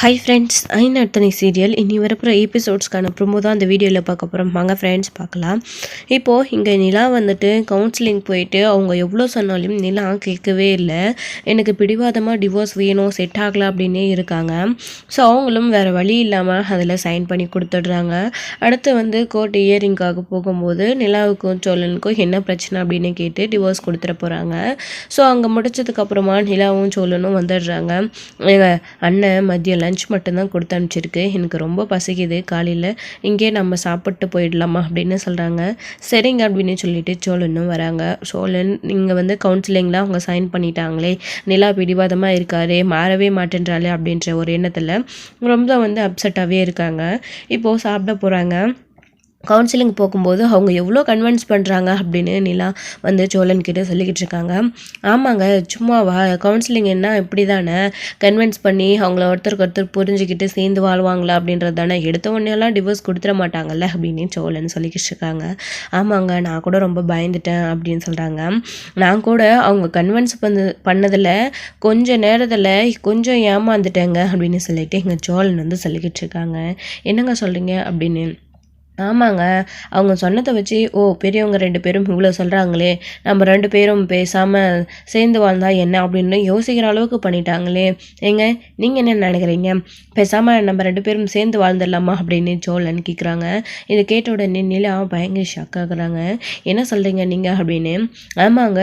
Hi friends I serial இனி வரப்புற எபிசோட்ஸ்க்கான promo தான் அந்த வீடியோவில் பார்க்க போகிறோம் வாங்க ஃப்ரெண்ட்ஸ் பார்க்கலாம். இப்போது இங்கே நிலா வந்துட்டு கவுன்சிலிங் போயிட்டு அவங்க எவ்வளோ சொன்னாலும் நிலா கேட்கவே இல்லை. எனக்கு பிடிவாதமாக டிவோர்ஸ் வேணும் செட் ஆகலாம் அப்படின்னே இருக்காங்க. ஸோ அவங்களும் வேறு வழி இல்லாமல் அதில் சைன் பண்ணி கொடுத்துட்றாங்க. அடுத்து வந்து கோர்ட் இயரிங்காக போகும்போது நிலாவுக்கும் சோழனுக்கும் என்ன பிரச்சனை அப்படின்னு கேட்டு டிவோர்ஸ் கொடுத்துட போகிறாங்க ஸோ அங்கே முடிச்சதுக்கப்புறமா நிலாவும் சோழனும் வந்துடுறாங்க. எங்கள் அண்ணன் மதியம் லஞ்ச் மட்டும்தான் கொடுத்து அனுப்பிச்சிருக்கு. எனக்கு ரொம்ப பசிக்குது. காலையில் இங்கே நம்ம சாப்பிட்டு போயிடலாமா அப்படின்னு சொல்கிறாங்க சரிங்க அப்படின்னு சொல்லிட்டு சோழனும் வராங்க. சோழன் இங்கே வந்து கவுன்சிலிங்கில் அவங்க சைன் பண்ணிட்டாங்களே. நிலா பிடிவாதமாக இருக்காரு. மாறவே மாட்டேன்றாலே அப்படின்ற ஒரு எண்ணத்தில் ரொம்ப வந்து அப்செட்டாகவே இருக்காங்க. இப்போது சாப்பிட போகிறாங்க கவுன்சிலிங் போகும்போது அவங்க எவ்வளோ கன்வின்ஸ் பண்ணுறாங்க அப்படின்னு நிலா வந்து சோழன் கிட்டே சொல்லிக்கிட்டு இருக்காங்க. ஆமாங்க சும்மாவா? கவுன்சிலிங் என்ன? இப்படி தானே கன்வின்ஸ் பண்ணி அவங்கள ஒருத்தருக்கு ஒருத்தர் புரிஞ்சுக்கிட்டு சேர்ந்து வாழ்வாங்களா அப்படின்றது தானே எடுத்த உடனேலாம் டிவோர்ஸ் கொடுத்துட மாட்டாங்கல்ல அப்படின்னு சோழன் சொல்லிக்கிட்டு இருக்காங்க. ஆமாங்க நான் கூட ரொம்ப பயந்துட்டேன் அப்படின்னு சொல்கிறாங்க நான் கூட அவங்க கன்வின்ஸ் பண்ண பண்ணதில் கொஞ்சம் நேரத்தில் கொஞ்சம் ஏமாந்துட்டேங்க அப்படின்னு சொல்லிட்டு எங்கள் சோழன் வந்து சொல்லிக்கிட்டு இருக்காங்க. என்னங்க சொல்கிறீங்க அப்படின்னு ஆமாங்க. அவங்க சொன்னதை வச்சு ஓ பெரியவங்க ரெண்டு பேரும் இவ்வளோ சொல்கிறாங்களே நம்ம ரெண்டு பேரும் பேசாமல் சேர்ந்து வாழ்ந்தால் என்ன? அப்படின்னு யோசிக்கிற அளவுக்கு பண்ணிட்டாங்களே. ஏங்க நீங்கள் என்ன நினைக்கிறீங்க? பேசாமல் நம்ம ரெண்டு பேரும் சேர்ந்து வாழ்ந்துடலாமா? அப்படின்னு சோழன் கேட்குறாங்க இதை கேட்ட உடனே நிலா பயங்கர ஷாக் ஆகுறாங்க. என்ன சொல்கிறீங்க நீங்கள் அப்படின்னு. ஆமாங்க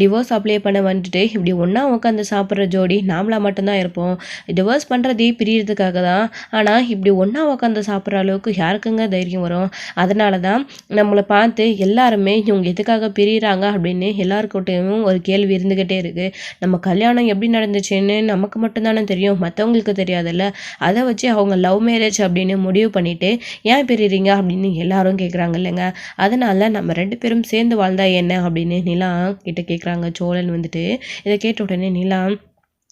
டிவோர்ஸ் அப்ளை பண்ண வந்துட்டு இப்படி ஒன்றா உட்காந்து சாப்பிட்ற ஜோடி நாமளாக மட்டும்தான் இருப்போம். டிவோர்ஸ் பண்ணுறதே பிரியறதுக்காக தான். ஆனால் இப்படி ஒன்றா உட்காந்து சாப்பிட்ற அளவுக்கு யாருக்குங்க தைரியம் வரும்? வரும் அதனால தான் நம்மளை பார்த்து எல்லாருமே இவங்க எதுக்காக பிரிகிறாங்க அப்படின்னு எல்லாருக்கிட்டையும் ஒரு கேள்வி இருந்துக்கிட்டே இருக்குது நம்ம கல்யாணம் எப்படி நடந்துச்சுன்னு நமக்கு மட்டும்தானே தெரியும். மற்றவங்களுக்கு தெரியாதுல்ல. அதை வச்சு அவங்க லவ் மேரேஜ் அப்படின்னு முடிவு பண்ணிவிட்டு ஏன் பிரிகிறீங்க அப்படின்னு எல்லாரும் கேட்குறாங்க இல்லைங்க. அதனால் நம்ம ரெண்டு பேரும் சேர்ந்து வாழ்ந்தா என்ன அப்படின்னு நிலா கிட்ட கேட்குறாங்க சோழன் வந்துட்டு இதை கேட்ட உடனே நிலா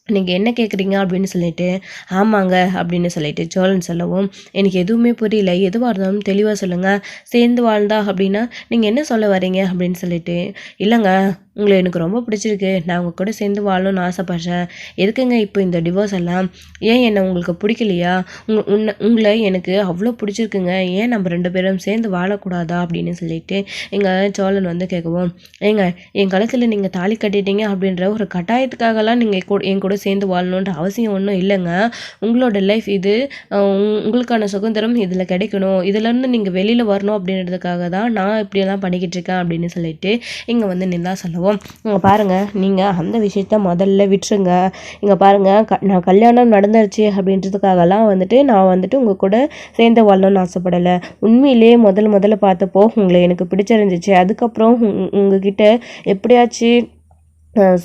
நீங்கள் என்ன கேட்குறீங்க அப்படின்னு சொல்லிட்டு ஆமாங்க அப்படின்னு சொல்லிட்டு சோழன் சொல்லவும் எனக்கு எதுவுமே புரியல. எதுவாக இருந்தாலும் தெளிவாக சொல்லுங்கள் சேர்ந்து வாழ்ந்தா அப்படின்னா நீங்கள் என்ன சொல்ல வரீங்க? அப்படின்னு சொல்லிட்டு இல்லைங்க. உங்களை எனக்கு ரொம்ப பிடிச்சிருக்கு. நான் உங்கள் கூட சேர்ந்து வாழணும்னு ஆசைப்பட்றேன். எதுக்குங்க இப்போ இந்த டிவோர்ஸ் எல்லாம்? ஏன் என்னை உங்களுக்கு பிடிக்கலையா? உங்க உன்னை உங்களை எனக்கு அவ்வளோ பிடிச்சிருக்குங்க. ஏன் நம்ம ரெண்டு பேரும் சேர்ந்து வாழக்கூடாதா அப்படின்னு சொல்லிட்டு எங்கள் சோழன் வந்து கேட்கவும் ஏங்க என் காலத்தில் நீங்கள் தாலி கட்டிட்டீங்க அப்படின்ற ஒரு கட்டாயத்துக்காகலாம் நீங்கள் என் கூட சேர்ந்து வாழணுன்ற அவசியம் ஒன்றும் இல்லைங்க. உங்களோட லைஃப் இது உங்களுக்கான சுதந்திரம் இதில் கிடைக்கணும். இதுலேருந்து நீங்கள் வெளியில் வரணும் அப்படின்றதுக்காக தான் நான் இப்படியெல்லாம் பண்ணிக்கிட்டு இருக்கேன் அப்படின்னு சொல்லிட்டு இங்கே வந்து நிலா சொல்லுவோம் சொல்லுவோம் இங்கே பாருங்கள் நீங்கள் அந்த விஷயத்த முதல்ல விட்டுருங்க. இங்கே பாருங்கள் க நான் கல்யாணம் நடந்துருச்சு அப்படின்றதுக்காகலாம் வந்துட்டு நான் வந்துட்டு உங்கள் கூட சேர்ந்து வாழணும்னு ஆசைப்படலை. உண்மையிலே முதல் முதல்ல பார்த்தப்போ உங்களை எனக்கு பிடிச்சிருந்துச்சு. அதுக்கப்புறம் உங்ககிட்ட எப்படியாச்சும்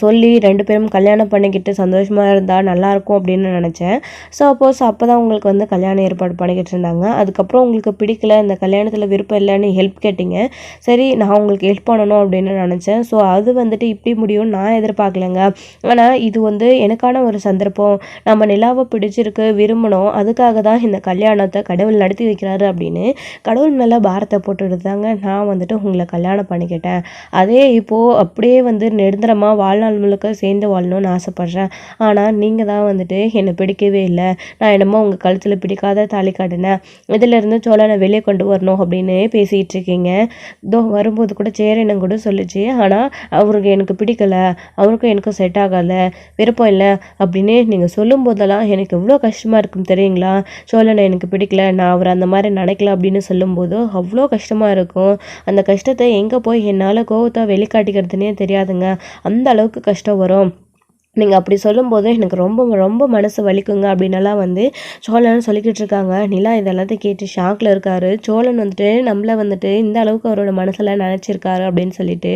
சொல்லி ரெண்டு பேரும் கல்யாணம் பண்ணிக்கிட்டு சந்தோஷமாக இருந்தால் நல்லாயிருக்கும் அப்படின்னு நினச்சேன். ஸோ அப்போஸ் அப்போ தான் உங்களுக்கு வந்து கல்யாணம் ஏற்பாடு பண்ணிக்கிட்டு இருந்தாங்க. அதுக்கப்புறம் உங்களுக்கு பிடிக்கல இந்த கல்யாணத்தில் விருப்பம் இல்லைன்னு ஹெல்ப் கேட்டிங்க. சரி நான் உங்களுக்கு ஹெல்ப் பண்ணணும் அப்படின்னு நினச்சேன். ஸோ அது வந்துட்டு இப்படி முடியும்னு நான் எதிர்பார்க்கலங்க. ஆனால் இது வந்து எனக்கான ஒரு சந்தர்ப்பம். நம்ம நிலாவை பிடிச்சிருக்கு விரும்பணும். அதுக்காக தான் இந்த கல்யாணத்தை கடவுள் நடத்தி வைக்கிறாரு அப்படின்னு கடவுள் மேலே பாரத்தை போட்டுட்டு தாங்க நான் வந்துட்டு உங்களை கல்யாணம் பண்ணிக்கிட்டேன். அதே இப்போது அப்படியே வந்து நிரந்தரமாக வாழ்நாள் முழுக்க சேர்ந்து வாழணும்னு ஆசைப்பட்றேன். ஆனால் நீங்கள் தான் வந்துட்டு என்னை பிடிக்கவே இல்லை. நான் என்னமோ உங்கள் கழுத்தில் பிடிக்காத தாலி காட்டினேன். இதிலேருந்து சோழனை வெளியே கொண்டு வரணும் அப்படின்னு பேசிகிட்டு இருக்கீங்க. இதோ வரும்போது கூட சேரனும் கூட சொல்லிச்சு. ஆனால் அவருக்கு எனக்கு பிடிக்கலை. அவருக்கும் எனக்கும் செட் ஆகலை விருப்பம் இல்லை அப்படின்னு நீங்கள் சொல்லும் போதெல்லாம் எனக்கு எவ்வளோ கஷ்டமாக இருக்கும் தெரியுங்களா? சோழனை எனக்கு பிடிக்கல. நான் அவர் அந்த மாதிரி நினைக்கல அப்படின்னு சொல்லும்போது அவ்வளோ கஷ்டமாக இருக்கும். அந்த கஷ்டத்தை எங்கே போய் என்னால் கோவத்தை வெளிக்காட்டிக்கிறதுனே தெரியாதுங்க. அந்த அளவுக்கு கஷ்டம் வரும். நீங்கள் அப்படி சொல்லும்போது எனக்கு ரொம்ப ரொம்ப மனசு வலிக்குங்க. அப்படின்னலாம் வந்து சோழன் சொல்லிக்கிட்டு இருக்காங்க. நிலா இதெல்லாத்தையும் கேட்டு ஷாக்கில் இருக்காரு. சோழன் வந்துட்டு நம்மளை வந்துட்டு இந்த அளவுக்கு அவரோட மனசில் நினச்சிருக்காரு அப்படின்னு சொல்லிட்டு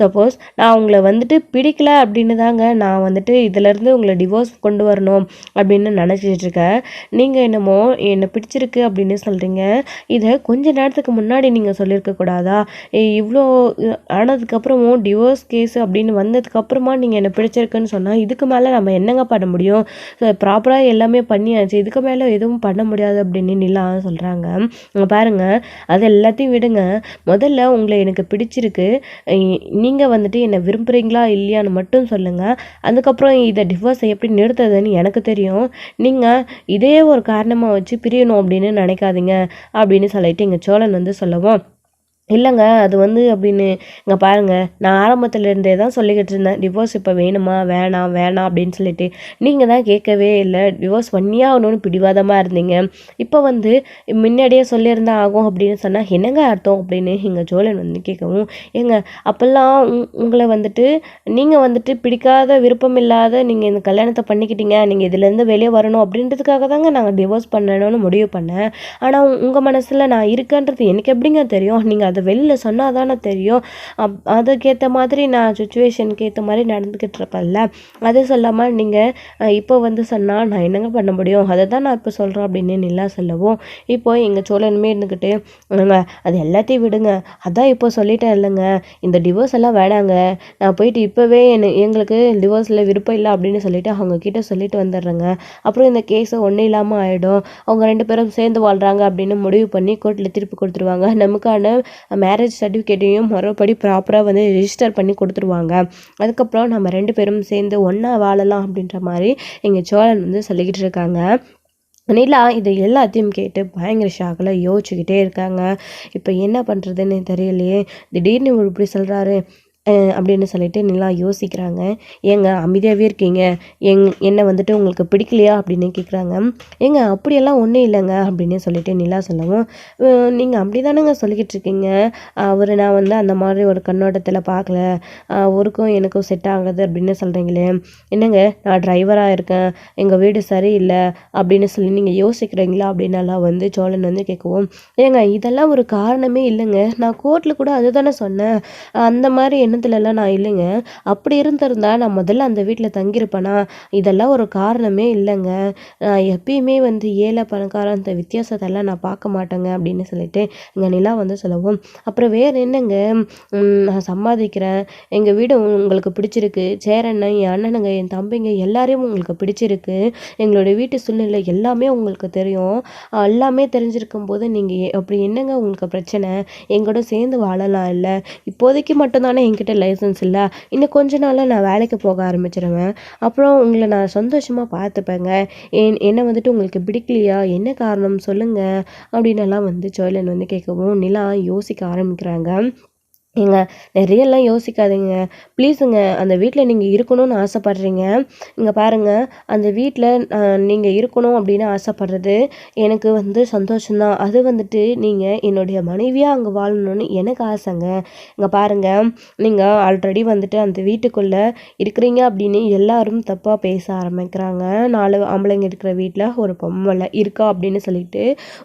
சப்போஸ் நான் உங்களை வந்துட்டு பிடிக்கல அப்படின்னு தாங்க நான் வந்துட்டு இதிலேருந்து உங்களை டிவோர்ஸ் கொண்டு வரணும் அப்படின்னு நினச்சிட்டு இருக்கேன். நீங்கள் என்னமோ என்னை பிடிச்சிருக்கு அப்படின்னு சொல்கிறீங்க இதை கொஞ்ச நேரத்துக்கு முன்னாடி நீங்கள் சொல்லியிருக்க கூடாதா? இவ்வளோ ஆனதுக்கப்புறமும் டிவோர்ஸ் கேஸ் அப்படின்னு வந்ததுக்கப்புறமா நீங்கள் என்னை பிடிச்சிருக்குன்னு சொன்னால் இதுக்கு மேலே நம்ம என்னங்க பண்ண முடியும்? ப்ராப்பராக எல்லாமே பண்ணியாச்சு. இதுக்கு மேலே எதுவும் பண்ண முடியாது அப்படின்னு நிலா சொல்கிறாங்க பாருங்கள் அது எல்லாத்தையும் விடுங்க. முதல்ல உங்களை எனக்கு பிடிச்சிருக்கு. நீங்கள் வந்துட்டு என்னை விரும்புகிறீங்களா இல்லையான்னு மட்டும் சொல்லுங்கள் அதுக்கப்புறம் இதை டிவோர்ஸை எப்படி நிறுத்துறதுன்னு எனக்கு தெரியும். நீங்கள் இதே ஒரு காரணமாக வச்சு பிரியணும் அப்படின்னு நினைக்காதீங்க அப்படின்னு சொல்லிட்டு எங்கள் சோழன் வந்து சொல்லவும். இல்லைங்க அது வந்து அப்படின்னு இங்கே பாருங்கள் நான் ஆரம்பத்துலேருந்தே தான் சொல்லிக்கிட்டு இருந்தேன் டிவோர்ஸ் இப்போ வேணுமா வேணாம் வேணாம் அப்படின்னு சொல்லிட்டு. நீங்கள் தான் கேட்கவே இல்லை டிவோர்ஸ் பண்ணியே ஆகணும்னு பிடிவாதமாக இருந்தீங்க. இப்போ வந்து முன்னாடியே சொல்லியிருந்தா ஆகும் அப்படின்னு சொன்னால் என்னங்க அர்த்தம் அப்படின்னு எங்கள் ஜோலன் வந்து கேட்கவும் ஏங்க அப்போல்லாம் உங் உங்களை வந்துட்டு நீங்கள் வந்துட்டு பிடிக்காத விருப்பம் இல்லாத நீங்கள் இந்த கல்யாணத்தை பண்ணிக்கிட்டீங்க நீங்கள் இதுலேருந்து வெளியே வரணும் அப்படின்றதுக்காக தாங்க நாங்கள் டிவோர்ஸ் பண்ணணும்னு முடிவு பண்ணேன். ஆனால் உங்கள் மனசில் நான் இருக்கேன்றது எனக்கு எப்படிங்க தெரியும்? நீங்கள் அதை வெளியில் சொன்னால் தானே தெரியும். அப் அதுக்கேற்ற மாதிரி நான் சுச்சுவேஷனுக்கு ஏற்ற மாதிரி நடந்துக்கிட்டு இருப்பேன்ல. அது சொல்லாமல் நீங்கள் இப்போ வந்து சொன்னால் நான் என்னங்க பண்ண முடியும்? அதை தான் நான் இப்போ சொல்கிறேன் அப்படின்னு நிலா சொல்லவும் இப்போ எங்கள் சோழனுமே இருந்துக்கிட்டு அது எல்லாத்தையும் விடுங்க. அதான் இப்போ சொல்லிட்டேன் இல்லைங்க. இந்த டிவோர்ஸ் எல்லாம் வேணாங்க. நான் போயிட்டு இப்போவே என்ன எங்களுக்கு டிவோர்ஸில் விருப்பம் இல்லை அப்படின்னு சொல்லிட்டு அவங்க கிட்ட சொல்லிட்டு வந்துடுறேங்க. அப்புறம் இந்த கேஸை ஒன்றும் இல்லாமல் ஆகிடும் அவங்க ரெண்டு பேரும் சேர்ந்து வாழ்கிறாங்க அப்படின்னு முடிவு பண்ணி கோர்ட்டில் திருப்பி கொடுத்துருவாங்க. நமக்கான மேரேஜ் சர்டிஃபிகேட்டையும் மறுபடி ப்ராப்பராக வந்து ரிஜிஸ்டர் பண்ணி கொடுத்துருவாங்க. அதுக்கப்புறம் நம்ம ரெண்டு பேரும் சேர்ந்து ஒன்றா வாழலாம் அப்படின்ற மாதிரி எங்கள் சோழன் வந்து சொல்லிக்கிட்டு இருக்காங்க. நிலா இது எல்லாத்தையும் கேட்டு பயங்கர ஷாக்கில் யோசிச்சுக்கிட்டே இருக்காங்க. இப்போ என்ன பண்ணுறதுன்னு தெரியலையே. திடீர்னு இப்படி சொல்கிறாரு அப்படின்னு சொல்லிட்டு நிலா யோசிக்கிறாங்க. ஏங்க அமைதியாகவே இருக்கீங்க. எங் என்னை வந்துட்டு உங்களுக்கு பிடிக்கலையா அப்படின்னு கேட்குறாங்க ஏங்க அப்படியெல்லாம் ஒன்றும் இல்லைங்க அப்படின்னு சொல்லிட்டு நிலா சொல்லவும் நீங்கள் அப்படி தானேங்க சொல்லிக்கிட்டு இருக்கீங்க. அவர் நான் வந்து அந்த மாதிரி ஒரு கண்ணோட்டத்தில் பார்க்கல அவருக்கும் எனக்கும் செட் ஆகுது அப்படின்னு சொல்கிறீங்களே என்னங்க நான் டிரைவராக இருக்கேன். எங்கள் வீடு சரியில்லை அப்படின்னு சொல்லி நீங்கள் யோசிக்கிறீங்களா அப்படின்னலாம் வந்து சோழன் வந்து கேட்கவும் ஏங்க இதெல்லாம் ஒரு காரணமே இல்லைங்க. நான் கோர்ட்டில் கூட அதுதானே சொன்னேன். அந்த மாதிரி எண்ணத்துலலாம் நான் இல்லைங்க. அப்படி இருந்திருந்தா நான் முதல்ல அந்த வீட்டில் தங்கியிருப்பேனா? இதெல்லாம் ஒரு காரணமே இல்லைங்க. நான் எப்பயுமே வந்து ஏழை பணக்காரன் அந்த வித்தியாசத்தெல்லாம் நான் பார்க்க மாட்டேங்க அப்படின்னு சொல்லிட்டு எங்கள் நிலா வந்து சொல்லவும். அப்புறம் வேறு என்னங்க? நான் சம்பாதிக்கிறேன். எங்கள் வீடு உங்களுக்கு பிடிச்சிருக்கு. சேரண்ணன் என் அண்ணனுங்க என் தம்பிங்க எல்லாரையும் உங்களுக்கு பிடிச்சிருக்கு. எங்களுடைய வீட்டு சூழ்நிலை எல்லாமே உங்களுக்கு தெரியும். எல்லாமே தெரிஞ்சிருக்கும் போது நீங்கள் அப்படி என்னங்க உங்களுக்கு பிரச்சனை? எங்கூட சேர்ந்து வாழலாம் இல்லை. இப்போதைக்கு மட்டும்தானே என்கிட்ட என்கிட்ட லைசன்ஸ் இல்லை. இன்னும் கொஞ்ச நாளில் நான் வேலைக்கு போக ஆரம்பிச்சிடுவேன் அப்புறம் உங்களை நான் சந்தோஷமாக பார்த்துப்பேங்க. என் என்னை வந்துட்டு உங்களுக்கு பிடிக்கலையா? என்ன காரணம்? சொல்லுங்கள் அப்படின்னெல்லாம் வந்து சோழன் வந்து கேட்கவும் நிலா யோசிக்க ஆரம்பிக்கிறாங்க. ஏங்க நிறையெல்லாம் யோசிக்காதீங்க. ப்ளீஸுங்க அந்த வீட்டில் நீங்கள் இருக்கணும்னு ஆசைப்பட்றீங்க. இங்கே பாருங்கள் அந்த வீட்டில் நீங்கள் இருக்கணும் அப்படின்னு ஆசைப்படுறது எனக்கு வந்து சந்தோஷம்தான். அது வந்துட்டு நீங்கள் என்னுடைய மனைவியாக அங்கே வாழணும்னு எனக்கு ஆசைங்க. இங்கே பாருங்கள் நீங்கள் ஆல்ரெடி வந்துட்டு அந்த வீட்டுக்குள்ளே இருக்கிறீங்க அப்படின்னு எல்லாரும் தப்பாக பேச ஆரம்பிக்கிறாங்க. நாலு ஆம்பளைங்க இருக்கிற வீட்டில் ஒரு பொம்பளை இருக்கா அப்படின்னு சொல்லிட்டு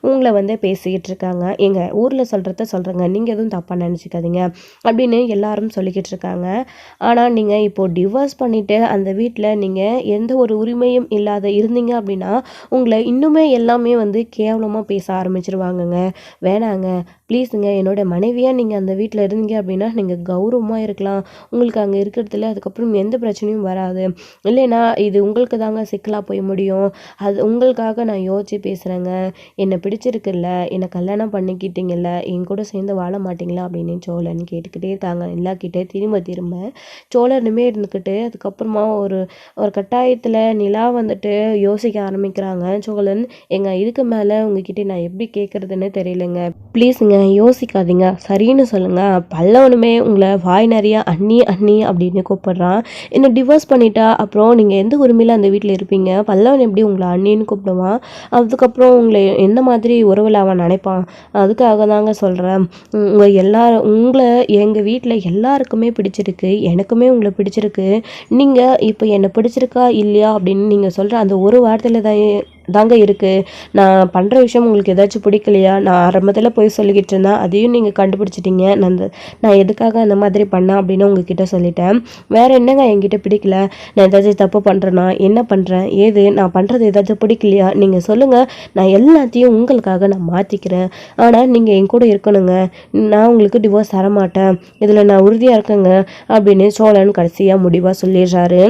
உங்களை வந்து பேசிக்கிட்டு இருக்காங்க. எங்கள் ஊரில் சொல்கிறத சொல்கிறேங்க நீங்கள் எதுவும் தப்பாக நினச்சிக்காதீங்க. அப்படின்னு எல்லாரும் சொல்லிக்கிட்டு இருக்காங்க. ஆனால் நீங்கள் இப்போது டிவோர்ஸ் பண்ணிவிட்டு அந்த வீட்டில் நீங்கள் எந்த ஒரு உரிமையும் இல்லாத இருந்தீங்க அப்படின்னா உங்களை இன்னுமே எல்லாமே வந்து கேவலமாக பேச ஆரம்பிச்சிருவாங்கங்க. வேணாங்க. ப்ளீஸுங்க. என்னோட மனைவியாக நீங்கள் அந்த வீட்டில் இருந்தீங்க அப்படின்னா நீங்கள் கௌரவமாக இருக்கலாம். உங்களுக்கு அங்கே இருக்கிறதுல அதுக்கப்புறம் எந்த பிரச்சனையும் வராது. இல்லைன்னா இது உங்களுக்கு தாங்க சிக்கலாக போய் முடியும். அது உங்களுக்காக நான் யோசிச்சு பேசுகிறேங்க என்னை பிடிச்சிருக்குல்ல. என்னை கல்யாணம் பண்ணிக்கிட்டீங்கல்ல. என் கூட சேர்ந்து வாழ மாட்டிங்களா அப்படின்னு சோழன் கேட்டுக்கிட்டே இருக்காங்க. எல்லாக்கிட்டே திரும்ப திரும்ப சோழனுமே இருந்துக்கிட்டு அதுக்கப்புறமா ஒரு ஒரு கட்டாயத்தில் நிலா வந்துட்டு யோசிக்க ஆரம்பிக்கிறாங்க. சோழன் எங்க இதுக்கு மேலே உங்ககிட்ட நான் எப்படி கேட்குறதுன்னு தெரியலங்க. ப்ளீஸுங்க யோசிக்காதீங்க. சரின்னு சொல்லுங்க. பல்லவனுமே உங்களை வாய் நிறையா அண்ணி அண்ணி அப்படின்னு கூப்பிடுறான். என்னை டிவோர்ஸ் பண்ணிட்டா? அப்புறம் நீங்கள் எந்த உரிமையில் அந்த வீட்டில் இருப்பீங்க? பல்லவன் எப்படி உங்களை அண்ணின்னு கூப்பிடுவான்? அதுக்கப்புறம் உங்களை எந்த மாதிரி உறவில் அவன் நினைப்பான்? அதுக்காக தாங்க சொல்கிறேன் உங்கள் எல்லாரும் உங்களை எங்கள் வீட்டில் எல்லாருக்குமே பிடிச்சிருக்கு எனக்குமே உங்களை பிடிச்சிருக்கு. நீங்கள் இப்போ என்னை பிடிச்சிருக்கா இல்லையா அப்படின்னு நீங்கள் சொல்கிற அந்த ஒரு வார்த்தையில் தான் தாங்க இருக்குது நான் பண்ணுற விஷயம் உங்களுக்கு ஏதாச்சும் பிடிக்கலையா? நான் ஆரம்பத்தில் போய் சொல்லிக்கிட்டு இருந்தேன். அதையும் நீங்கள் கண்டுபிடிச்சிட்டிங்க. நான் நான் எதுக்காக அந்த மாதிரி பண்ணேன் அப்படின்னு உங்ககிட்ட சொல்லிட்டேன். வேறு என்னங்க என்கிட்ட பிடிக்கல? நான் ஏதாச்சும் தப்பு பண்ணுறேன்னா என்ன பண்ணுறேன் ஏது? நான் பண்ணுறது ஏதாச்சும் பிடிக்கலையா? நீங்கள் சொல்லுங்கள் நான் எல்லாத்தையும் உங்களுக்காக நான் மாற்றிக்கிறேன் ஆனால் நீங்கள் என் கூட இருக்கணுங்க. நான் உங்களுக்கு டிவோர்ஸ் தரமாட்டேன். இதில் நான் உறுதியாக இருக்கேங்க அப்படின்னு சோழன் கடைசியாக முடிவாக சொல்லிடுறாரு.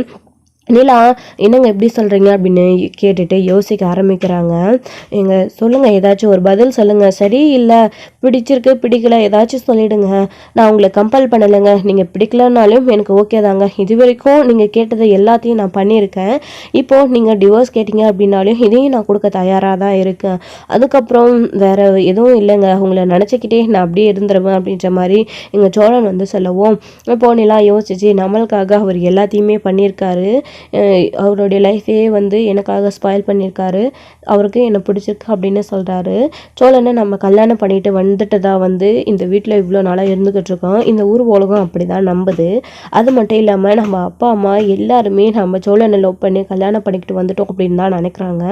நிலா என்னங்க எப்படி சொல்கிறீங்க அப்படின்னு கேட்டுட்டு யோசிக்க ஆரம்பிக்கிறாங்க. எங்கள் சொல்லுங்கள் ஏதாச்சும் ஒரு பதில் சொல்லுங்கள் சரி இல்லை பிடிச்சிருக்கு பிடிக்கல ஏதாச்சும் சொல்லிவிடுங்க நான் உங்களை கம்பல் பண்ணலைங்க. நீங்கள் பிடிக்கலனாலும் எனக்கு ஓகே தாங்க. இது வரைக்கும் நீங்கள் கேட்டது எல்லாத்தையும் நான் பண்ணியிருக்கேன். இப்போது நீங்கள் டிவோர்ஸ் கேட்டீங்க அப்படின்னாலும் இதையும் நான் கொடுக்க தயாராக தான் இருக்கேன். அதுக்கப்புறம் வேறு எதுவும் இல்லைங்க. உங்களை நினச்சிக்கிட்டே நான் அப்படியே இருந்துருவேன் அப்படின்ற மாதிரி எங்கள் சோழன் வந்து சொல்லவும் இப்போது நிலா யோசிச்சு நம்மளுக்காக அவர் எல்லாத்தையுமே பண்ணியிருக்காரு. அவருடைய லைஃப்பையே வந்து எனக்காக ஸ்பாயில் பண்ணியிருக்காரு. அவருக்கு என்னை பிடிச்சிருக்கு அப்படின்னு சொல்கிறாரு சோழனை நம்ம கல்யாணம் பண்ணிட்டு வந்துட்டு தான் வந்து இந்த வீட்டில் இவ்வளோ நாளாக இருந்துக்கிட்டு இருக்கோம். இந்த ஊர் உலகம் அப்படி தான் நம்புது. அது மட்டும் இல்லாமல் நம்ம அப்பா அம்மா எல்லாருமே நம்ம சோழனை லவ் பண்ணி கல்யாணம் பண்ணிக்கிட்டு வந்துட்டோம் அப்படின்னு தான் நினைக்கிறாங்க.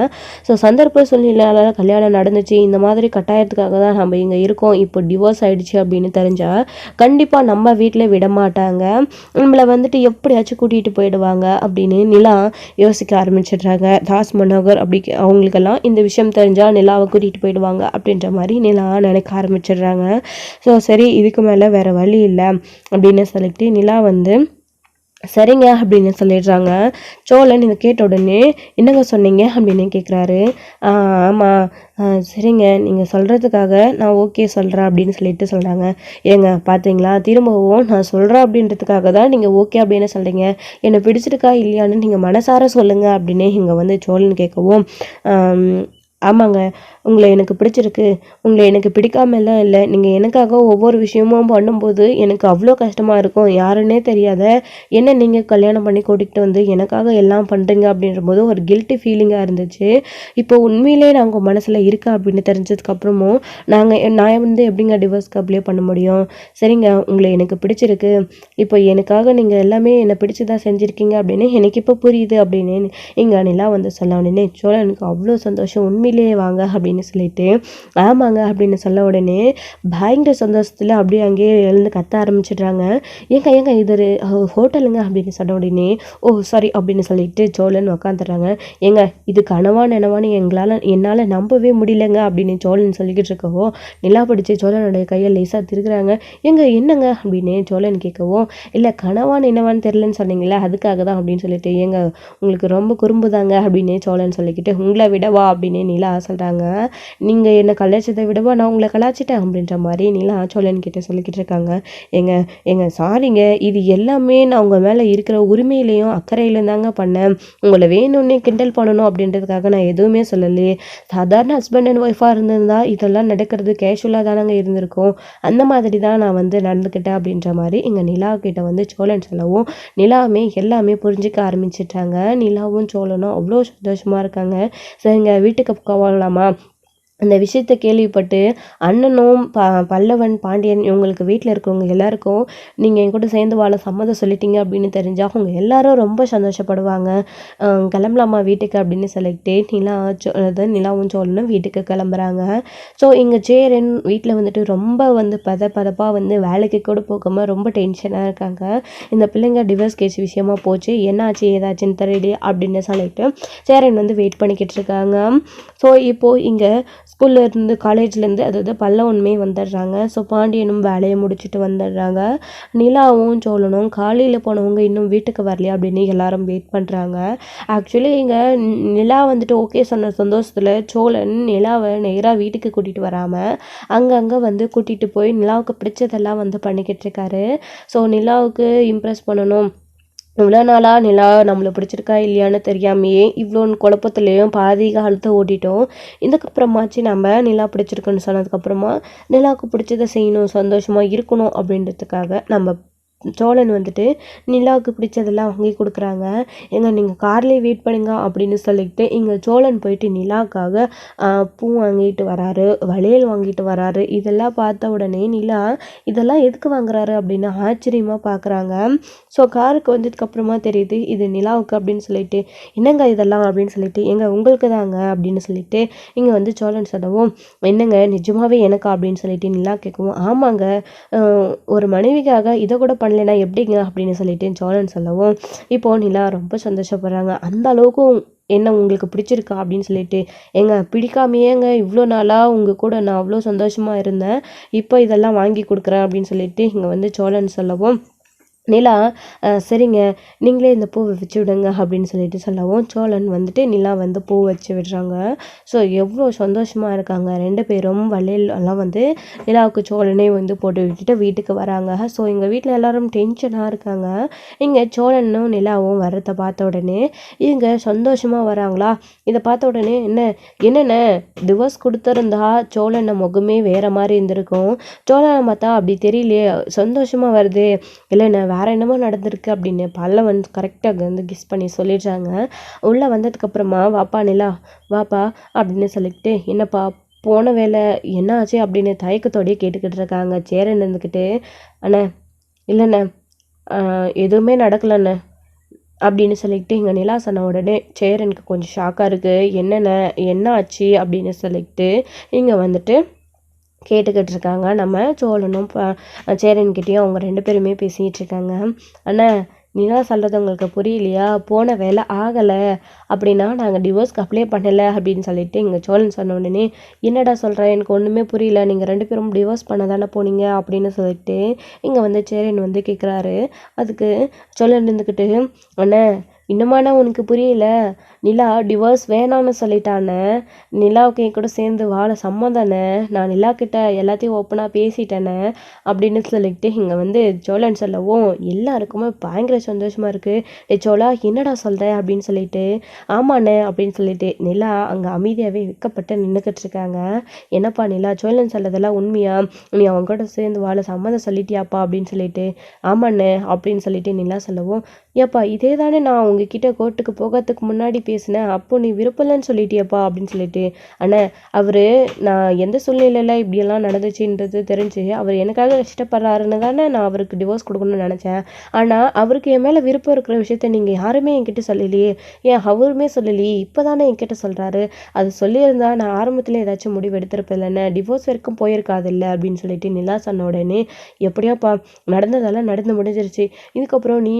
ஸோ சந்தர்ப்ப சூழ்நிலையால் கல்யாணம் நடந்துச்சு. இந்த மாதிரி கட்டாயத்துக்காக தான் நம்ம இங்கே இருக்கோம். இப்போ டிவோர்ஸ் ஆகிடுச்சு அப்படின்னு தெரிஞ்சால் கண்டிப்பாக நம்ம வீட்டில் விட மாட்டாங்க நம்மளை வந்துட்டு எப்படியாச்சும் கூட்டிகிட்டு போயிடுவாங்க அப்படின்னு நிலா யோசிக்க ஆரம்பிச்சிடுறாங்க. தாஸ் மனோகர் அப்படி அவங்களுக்கெல்லாம் இந்த விஷயம் தெரிஞ்சால் நிலாவை கூட்டிகிட்டு போயிடுவாங்க அப்படின்ற மாதிரி நிலா நினைக்க ஆரம்பிச்சிடுறாங்க. ஸோ சரி இதுக்கு மேலே வேறு வழி இல்லை அப்படின்னு சொல்லிட்டு நிலா வந்து சரிங்க அப்படின்னு சொல்லிடுறாங்க. சோழன் இதை கேட்ட உடனே என்னங்க சொன்னீங்க? அப்படின்னு கேட்குறாரு ஆமாம் சரிங்க. நீங்கள் சொல்கிறதுக்காக நான் ஓகே சொல்கிறேன் அப்படின்னு சொல்லிட்டு சொல்கிறாங்க ஏங்க பார்த்தீங்களா திரும்பவும் நான் சொல்கிறேன் அப்படின்றதுக்காக தான் நீங்கள் ஓகே அப்படின்னு சொல்கிறீங்க என்னை பிடிச்சிருக்கா இல்லையான்னு நீங்கள் மனசார சொல்லுங்கள் அப்படின்னு இங்கே வந்து சோழன் கேட்கவும் ஆமாங்க. உங்களை எனக்கு பிடிச்சிருக்கு. உங்களை எனக்கு பிடிக்காமலாம் இல்லை. நீங்கள் எனக்காக ஒவ்வொரு விஷயமும் பண்ணும்போது எனக்கு அவ்வளோ கஷ்டமாக இருக்கும். யாருன்னே தெரியாத என்ன நீங்கள் கல்யாணம் பண்ணி கூட்டிகிட்டு வந்து எனக்காக எல்லாம் பண்ணுறீங்க அப்படின்ற போது ஒரு கில்ட்டி ஃபீலிங்காக இருந்துச்சு. இப்போ உண்மையிலே நான் உங்கள் மனசில் இருக்கா அப்படின்னு தெரிஞ்சதுக்கப்புறமும் நாங்கள் நான் வந்து எப்படிங்க டிவோர்ஸ்க்கு அப்ளை பண்ண முடியும்? சரிங்க உங்களை எனக்கு பிடிச்சிருக்கு. இப்போ எனக்காக நீங்கள் எல்லாமே என்னை பிடிச்சி தான் செஞ்சுருக்கீங்க அப்படின்னு எனக்கு இப்போ புரியுது அப்படின்னு இங்கே அணிலாம் வந்து சொல்ல உடனே எனக்கு அவ்வளோ சந்தோஷம். உண்மை உண்மையிலேயே வாங்க அப்படின்னு சொல்லிட்டு ஆமாங்க அப்படின்னு சொல்ல உடனே பயங்கர சந்தோஷத்தில் அப்படியே அங்கேயே எழுந்து கத்த ஆரம்பிச்சிடுறாங்க. ஏங்க ஏங்க இது ஒரு ஹோட்டலுங்க அப்படின்னு சொன்ன உடனே ஓ சாரி அப்படின்னு சொல்லிட்டு சோழன் உக்காந்துடுறாங்க. ஏங்க இது கனவா நினவான்னு எங்களால் என்னால் நம்பவே முடியலங்க அப்படின்னு சோழன் சொல்லிக்கிட்டு இருக்கவோ நிலா படித்து சோழனுடைய கையை லேசாக திருக்குறாங்க ஏங்க என்னங்க அப்படின்னு சோழன் கேட்கவும் இல்லை கனவா நினவான்னு தெரிலன்னு சொன்னீங்களே அதுக்காக தான் அப்படின்னு சொல்லிட்டு ஏங்க உங்களுக்கு ரொம்ப குறும்பு தாங்க அப்படின்னு சோழன் சொல்லிக்கிட்டு உங்களை விடவா அப்படின்னு நிலா சொல்கிறாங்க நீங்கள் என்னை கலாய்ச்சதை விடவா நான் உங்களை கலாய்ச்சிட்டேன் அப்படின்ற மாதிரி நிலா சோழன் கிட்டே சொல்லிக்கிட்டு இருக்காங்க. எங்க எங்க சாரிங்க இது எல்லாமே நான் உங்கள் மேலே இருக்கிற உரிமையிலையும் அக்கறையிலையும் தாங்க பண்ணேன். உங்களை வேணும்னே கிண்டல் பண்ணணும் அப்படின்றதுக்காக நான் எதுவுமே சொல்லலையே. சாதாரண ஹஸ்பண்ட் அண்ட் ஒய்ஃபாக இருந்திருந்தா இதெல்லாம் நடக்கிறது கேஷுவலாக தானங்க இருந்திருக்கும். அந்த மாதிரி தான் நான் வந்து நடந்துக்கிட்டேன் அப்படின்ற மாதிரி எங்கள் நிலா வந்து சோழன் சொல்லவும் நிலாவுமே எல்லாமே புரிஞ்சிக்க ஆரம்பிச்சிட்டாங்க. நிலாவும் சோழனும் அவ்வளோ சந்தோஷமாக இருக்காங்க. சரிங்க வீட்டுக்கு come on அந்த விஷயத்த கேள்விப்பட்டு அண்ணனும் ப பல்லவன் பாண்டியன் இவங்களுக்கு வீட்டில் இருக்கவங்க எல்லாருக்கும் நீங்கள் என் கூட சேர்ந்து வாழ சம்மதம் சொல்லிட்டீங்க அப்படின்னு தெரிஞ்சால் அவங்க எல்லாரும் ரொம்ப சந்தோஷப்படுவாங்க. கிளம்பலாமா வீட்டுக்கு? அப்படின்னு சொல்லிட்டு நிலா சோ நிலாவும் சோழனும் வீட்டுக்கு கிளம்புறாங்க. ஸோ இங்கே சேரன் வீட்டில் வந்துட்டு ரொம்ப வந்து பத பதப்பாக வந்து வேலைக்கு கூட போகாமல் ரொம்ப டென்ஷனாக இருக்காங்க. இந்த பிள்ளைங்க டிவர்ஸ் கேஸ் விஷயமா போச்சு. என்னாச்சு? ஏதாச்சுன்னு தெரியல அப்படின்னு சொல்லிட்டு சேரன் வந்து வெயிட் பண்ணிக்கிட்டு இருக்காங்க. ஸோ இப்போது இங்கே ஸ்கூல்லேருந்து காலேஜ்லேருந்து அதாவது பல்லவனுமே வந்துடுறாங்க. ஸோ பாண்டியனும் வேலையை முடிச்சுட்டு வந்துடுறாங்க. நிலாவும் சோழனும் காலையில் போனவங்க இன்னும் வீட்டுக்கு வரலையா அப்படின்னு எல்லாரும் வெயிட் பண்ணுறாங்க ஆக்சுவலி இங்கே நிலா வந்துட்டு ஓகே சொன்ன சந்தோஷத்தில் சோழன் நிலாவை நேராக வீட்டுக்கு கூட்டிகிட்டு வராமல் அங்கங்கே வந்து கூட்டிகிட்டு போய் நிலாவுக்கு பிடிச்சதெல்லாம் வந்து பண்ணிக்கிட்டு இருக்காரு. ஸோ நிலாவுக்கு இம்ப்ரெஸ் பண்ணணும். இவ்வளோ நாளாக நிலா நம்மளை பிடிச்சிருக்கா இல்லையான்னு தெரியாமையே இவ்வளோ குழப்பத்துலேயும் பாதி காலத்தை ஓட்டிட்டோம். இதுக்கப்புறமாச்சு நம்ம நிலா பிடிச்சிருக்குன்னு சொன்னதுக்கப்புறமா நிலாவுக்கு பிடிச்சதை செய்யணும் சந்தோஷமாக இருக்கணும் அப்படின்றதுக்காக நம்ம சோழன் வந்துட்டு நிலாவுக்கு பிடிச்சதெல்லாம் வாங்கி கொடுக்குறாங்க. எங்க நீங்கள் கார்லேயே வெயிட் பண்ணுங்க அப்படின்னு சொல்லிட்டு இங்கே சோழன் போயிட்டு நிலாவுக்காக பூ வாங்கிட்டு வராரு வளையல் வாங்கிட்டு வராரு. இதெல்லாம் பார்த்த உடனே நிலா இதெல்லாம் எதுக்கு வாங்குறாரு அப்படின்னு ஆச்சரியமாக பார்க்குறாங்க. ஸோ காருக்கு வந்ததுக்கப்புறமா தெரியுது இது நிலாவுக்கு அப்படின்னு சொல்லிட்டு என்னங்க இதெல்லாம் அப்படின்னு சொல்லிட்டு எங்கள் உங்களுக்கு தாங்க அப்படின்னு சொல்லிட்டு இங்கே வந்து சோழன் சொல்லவும் என்னங்க நிஜமாவே எனக்கா அப்படின்னு சொல்லிட்டு நிலா கேட்கவும் ஆமாங்க ஒரு மனைவிக்காக இதை கூட பண்ணலைன்னா எப்படிங்க அப்படின்னு சொல்லிட்டு சோழன் சொல்லவும் இப்போது நிலா ரொம்ப சந்தோஷப்படுறாங்க. அந்த அளவுக்கு என்ன உங்களுக்கு பிடிச்சிருக்கா? அப்படின்னு சொல்லிட்டு எங்க பிடிக்காமையேங்க. இவ்வளோ நாளாக உங்கள் கூட நான் அவ்வளோ சந்தோஷமாக இருந்தேன். இப்போ இதெல்லாம் வாங்கி கொடுக்குறேன். அப்படின்னு சொல்லிட்டு இங்கே வந்து சோழன் சொல்லவும் நிலா சரிங்க. நீங்களே இந்த பூவை வச்சு விடுங்க அப்படின்னு சொல்லிட்டு சொல்லவும் சோழன் வந்துட்டு நிலா வந்து பூ வச்சு விடுறாங்க. ஸோ எவ்வளோ சந்தோஷமாக இருக்காங்க. ரெண்டு பேரும் வளையல் எல்லாம் வந்து நிலாவுக்கு சோழனே வந்து போட்டு விட்டுட்டு வீட்டுக்கு வராங்க. ஸோ எங்கள் வீட்டில் எல்லோரும் டென்ஷனாக இருக்காங்க. இங்கே சோழனும் நிலாவும் வர்றதை பார்த்த உடனே இவங்க சந்தோஷமாக வராங்களா? இதை பார்த்த உடனே என்ன என்னென்ன? டிவோர்ஸ் கொடுத்துருந்தா சோழனை முகமே வேறு மாதிரி இருந்திருக்கும். சோழனை பார்த்தா அப்படி தெரியலையே. சந்தோஷமாக வருது. இல்லைண்ணே வேறு என்னமோ நடந்திருக்கு அப்படின்னு பல்லவன் கரெக்டாக வந்து கிஸ் பண்ணி சொல்லிடுறாங்க. உள்ளே வந்ததுக்கப்புறமா வாப்பா நிலா வாப்பா அப்படின்னு சொல்லிட்டு என்னப்பா போன வேலை என்ன ஆச்சு? அப்படின்னு தயக்கத்தோடையே கேட்டுக்கிட்டு இருக்காங்க. சேரன் இருந்துக்கிட்டு அண்ணே இல்லைண்ணே எதுவுமே நடக்கலண்ணே அப்படின்னு சொல்லிட்டு இங்கே நிலா சொன்ன உடனே சேரனுக்கு கொஞ்சம் ஷாக்காக இருக்குது என்னென்ன என்ன ஆச்சு? அப்படின்னு சொல்லிட்டு இங்கே வந்துட்டு கேட்டுக்கிட்டு இருக்காங்க நம்ம சோழனும் சேரன்கிட்டேயும் அவங்க ரெண்டு பேருமே பேசிகிட்டு இருக்காங்க அண்ணா நிலா சொல்கிறது உங்களுக்கு புரியலையா? போன வேலை ஆகலை. அப்படின்னா நாங்கள் டிவோர்ஸ்க்கு அப்ளை பண்ணலை அப்படின்னு சொல்லிட்டு இங்கே சோழன் சொன்ன உடனே என்னடா சொல்கிறேன் எனக்கு ஒன்றுமே புரியல. நீங்கள் ரெண்டு பேரும் டிவோர்ஸ் பண்ண தானே போனீங்க? அப்படின்னு சொல்லிட்டு இங்கே வந்து சேரன் வந்து கேட்குறாரு அதுக்கு சோழன் இருந்துக்கிட்டு அண்ணே இன்னுமாண்ணா உனக்கு புரியல? நிலா டிவோர்ஸ் வேணாம்னு சொல்லிட்டானே. நிலாவுக்கு என் கூட சேர்ந்து வாழ சம்மந்தானே நான் நிலா கிட்ட எல்லாத்தையும் ஓப்பனாக பேசிட்டேனே அப்படின்னு சொல்லிட்டு இங்கே வந்து சோழன் சொல்லவும் எல்லாருக்குமே பயங்கர சந்தோஷமாக இருக்குது டே சோழா என்னடா சொல்கிற அப்படின்னு சொல்லிட்டு ஆமாண்ணே அப்படின்னு சொல்லிட்டு நிலா அங்கே அமைதியாகவே விற்கப்பட்டு நின்றுக்கிட்டு இருக்காங்க. என்னப்பா நிலா சோழன் சொல்லதெல்லாம் உண்மையா? நீ அவங்க கூட சேர்ந்து வாழ சம்மதம் சொல்லிட்டியாப்பா? அப்படின்னு சொல்லிட்டு ஆமாண்ணே அப்படின்னு சொல்லிட்டு நிலா சொல்லவும் ஏப்பா இதே தானே நான் உங்ககிட்ட கோர்ட்டுக்கு போகிறதுக்கு முன்னாடி பேசினேன் அப்போ நீ விருப்பலன்னு சொல்லிட்டியப்பா அப்படின்னு சொல்லிட்டு அண்ணே அவர் நான் எந்த சூழ்நிலையில் இப்படியெல்லாம் நடந்துச்சுன்றது தெரிஞ்சு அவர் எனக்காக கஷ்டப்படுறாருன்னு தானே நான் அவருக்கு டிவோர்ஸ் கொடுக்கணும்னு நினச்சேன். ஆனால் அவருக்கு என் மேலே விருப்பம் இருக்கிற விஷயத்த நீங்கள் யாருமே என்கிட்ட சொல்லலையே. ஏன் அவருமே சொல்லலையே? இப்போ தானே என்கிட்ட சொல்கிறாரு அது சொல்லியிருந்தா நான் ஆரம்பத்தில் ஏதாச்சும் முடிவு எடுத்திருப்பில்லைன்னு இல்லைண்ணே டிவோர்ஸ் வரைக்கும் போயிருக்காது இல்லை அப்படின்னு சொல்லிட்டு நிலா சொன்ன உடனே எப்படியாப்பா நடந்ததெல்லாம் நடந்து முடிஞ்சிருச்சு. இதுக்கப்புறம் நீ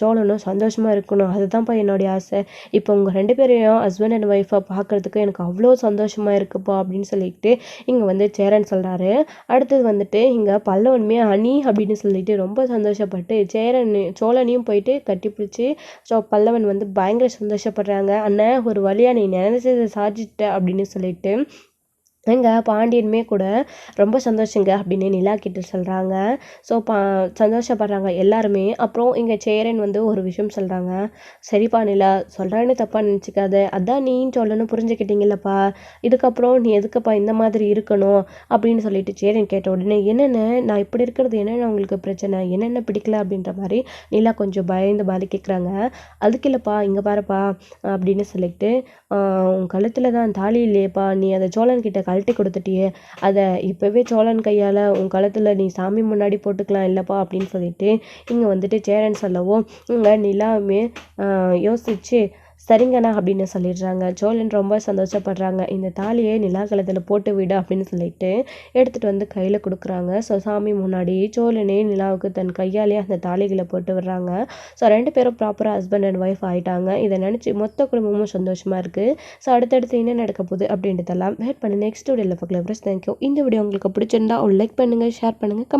சோழனும் சந்தோஷமாக இருக்கணும். அதுதான்ப்பா என்னுடைய ஆசை. இப்போ உங்கள் ரெண்டு பேரையும் ஹஸ்பண்ட் அண்ட் ஒய்ஃபாக பார்க்குறதுக்கு எனக்கு அவ்வளோ சந்தோஷமாக இருக்குப்பா அப்படின்னு சொல்லிட்டு இங்கே வந்து சேரன் சொல்கிறாரு அடுத்தது வந்துட்டு இங்கே பல்லவனுமே அணி அப்படின்னு சொல்லிட்டு ரொம்ப சந்தோஷப்பட்டு சேரன் சோழனையும் போயிட்டு கட்டி பிடிச்சி ஸோ பல்லவன் வந்து பயங்கர சந்தோஷப்படுறாங்க. அண்ணன் ஒரு வழியாக நீ நினைச்சதை சாதிச்சிட்ட அப்படின்னு சொல்லிட்டு எங்க பாண்டியனுமே கூட ரொம்ப சந்தோஷங்க அப்படின்னு நிலா கிட்ட சொல்கிறாங்க ஸோ பா சந்தோஷப்படுறாங்க எல்லாருமே. அப்புறம் இங்கே சேரன் வந்து ஒரு விஷயம் சொல்கிறாங்க சரிப்பா நிலா சொல்கிறேன்னு தப்பாக நினச்சிக்காத. அதான் நீன்னு சொல்லணும் புரிஞ்சுக்கிட்டீங்களப்பா இதுக்கப்புறம் நீ எதுக்குப்பா இந்த மாதிரி இருக்கணும் அப்படின்னு சொல்லிட்டு சேரன் கேட்ட உடனே என்னென்ன? நான் இப்படி இருக்கிறது என்னென்ன உங்களுக்கு பிரச்சனை? என்னென்ன பிடிக்கல? அப்படின்ற மாதிரி நிலா கொஞ்சம் பயந்து மாதிரி கேட்குறாங்க அதுக்கு இல்லைப்பா இங்கே பாருப்பா அப்படின்னு சொல்லிட்டு உன் கழுத்தில் தான் தாலி இல்லையேப்பா. நீ அதை சோழன் கிட்ட கழட்டி கொடுத்துட்டியே. அதை இப்போவே சோழன் கையால் உன் கழுத்தில் நீ சாமி முன்னாடி போட்டுக்கலாம் இல்லைப்பா அப்படின்னு சொல்லிட்டு இங்கே வந்துட்டு சேரன் சொல்லவும் இங்கே நிலாவுமே யோசித்து சரிங்கண்ணா அப்படின்னு சொல்லிடுறாங்க. சோழன் ரொம்ப சந்தோஷப்படுறாங்க. இந்த தாலியை நிலாக்கலத்தில் போட்டு விடு அப்படின்னு சொல்லிட்டு எடுத்துகிட்டு வந்து கையில் கொடுக்குறாங்க. ஸோ சாமி முன்னாடி சோழனே நிலாவுக்கு தன் கையாலே அந்த தாலிகளை போட்டு விடுறாங்க. ஸோ ரெண்டு பேரும் ப்ராப்பராக ஹஸ்பண்ட் அண்ட் ஒய்ஃப் ஆகிட்டாங்க இதை நினச்சி மொத்த குடும்பமும் சந்தோஷமாக இருக்குது ஸோ அடுத்தடுத்து என்ன நடக்க போகுது அப்படின்றதெல்லாம் வெயிட் பண்ணி. நெக்ஸ்ட் வீடியோவில் பார்க்கலாம் ஃப்ரெண்ட்ஸ் தேங்க்யூ இந்த வீடியோ உங்களுக்கு பிடிச்சிருந்தா ஒரு லைக் பண்ணுங்கள் ஷேர் பண்ணுங்கள் கமெண்ட்